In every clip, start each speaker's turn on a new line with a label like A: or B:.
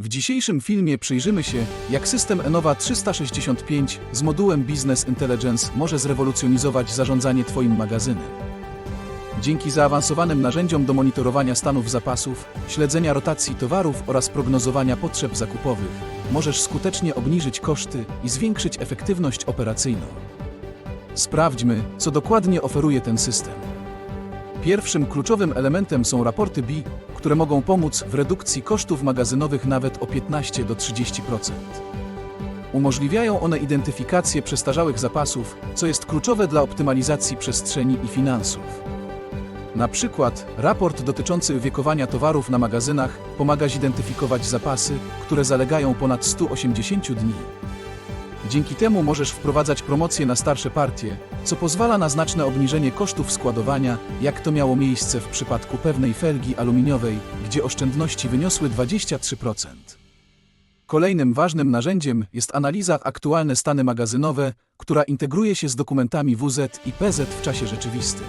A: W dzisiejszym filmie przyjrzymy się, jak system Enova 365 z modułem Business Intelligence może zrewolucjonizować zarządzanie Twoim magazynem. Dzięki zaawansowanym narzędziom do monitorowania stanów zapasów, śledzenia rotacji towarów oraz prognozowania potrzeb zakupowych, możesz skutecznie obniżyć koszty i zwiększyć efektywność operacyjną. Sprawdźmy, co dokładnie oferuje ten system. Pierwszym kluczowym elementem są raporty BI, które mogą pomóc w redukcji kosztów magazynowych nawet o 15 do 30%. Umożliwiają one identyfikację przestarzałych zapasów, co jest kluczowe dla optymalizacji przestrzeni i finansów. Na przykład, raport dotyczący wiekowania towarów na magazynach pomaga zidentyfikować zapasy, które zalegają ponad 180 dni. Dzięki temu możesz wprowadzać promocje na starsze partie, co pozwala na znaczne obniżenie kosztów składowania, jak to miało miejsce w przypadku pewnej felgi aluminiowej, gdzie oszczędności wyniosły 23%. Kolejnym ważnym narzędziem jest analiza aktualne stany magazynowe, która integruje się z dokumentami WZ i PZ w czasie rzeczywistym.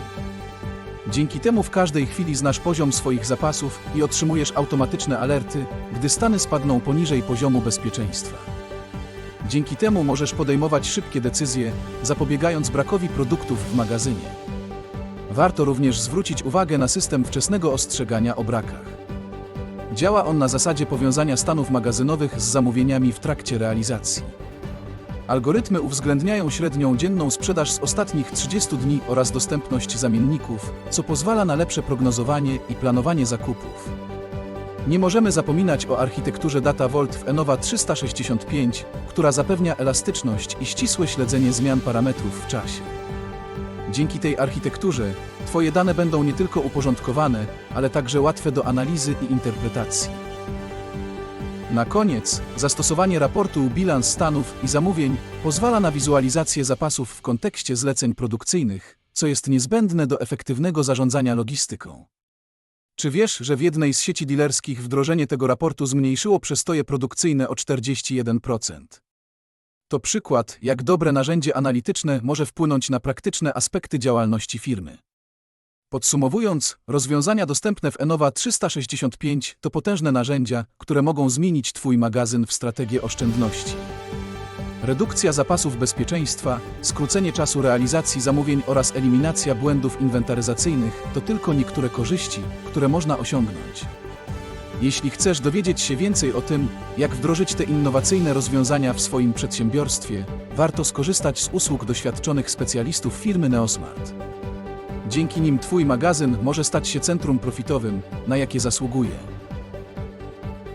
A: Dzięki temu w każdej chwili znasz poziom swoich zapasów i otrzymujesz automatyczne alerty, gdy stany spadną poniżej poziomu bezpieczeństwa. Dzięki temu możesz podejmować szybkie decyzje, zapobiegając brakowi produktów w magazynie. Warto również zwrócić uwagę na system wczesnego ostrzegania o brakach. Działa on na zasadzie powiązania stanów magazynowych z zamówieniami w trakcie realizacji. Algorytmy uwzględniają średnią dzienną sprzedaż z ostatnich 30 dni oraz dostępność zamienników, co pozwala na lepsze prognozowanie i planowanie zakupów. Nie możemy zapominać o architekturze Data Vault w Enova 365, która zapewnia elastyczność i ścisłe śledzenie zmian parametrów w czasie. Dzięki tej architekturze Twoje dane będą nie tylko uporządkowane, ale także łatwe do analizy i interpretacji. Na koniec, zastosowanie raportu bilans stanów i zamówień pozwala na wizualizację zapasów w kontekście zleceń produkcyjnych, co jest niezbędne do efektywnego zarządzania logistyką. Czy wiesz, że w jednej z sieci dealerskich wdrożenie tego raportu zmniejszyło przestoje produkcyjne o 41%? To przykład, jak dobre narzędzie analityczne może wpłynąć na praktyczne aspekty działalności firmy. Podsumowując, rozwiązania dostępne w Enova 365 to potężne narzędzia, które mogą zmienić Twój magazyn w strategię oszczędności. Redukcja zapasów bezpieczeństwa, skrócenie czasu realizacji zamówień oraz eliminacja błędów inwentaryzacyjnych to tylko niektóre korzyści, które można osiągnąć. Jeśli chcesz dowiedzieć się więcej o tym, jak wdrożyć te innowacyjne rozwiązania w swoim przedsiębiorstwie, warto skorzystać z usług doświadczonych specjalistów firmy Neosmart. Dzięki nim Twój magazyn może stać się centrum profitowym, na jakie zasługuje.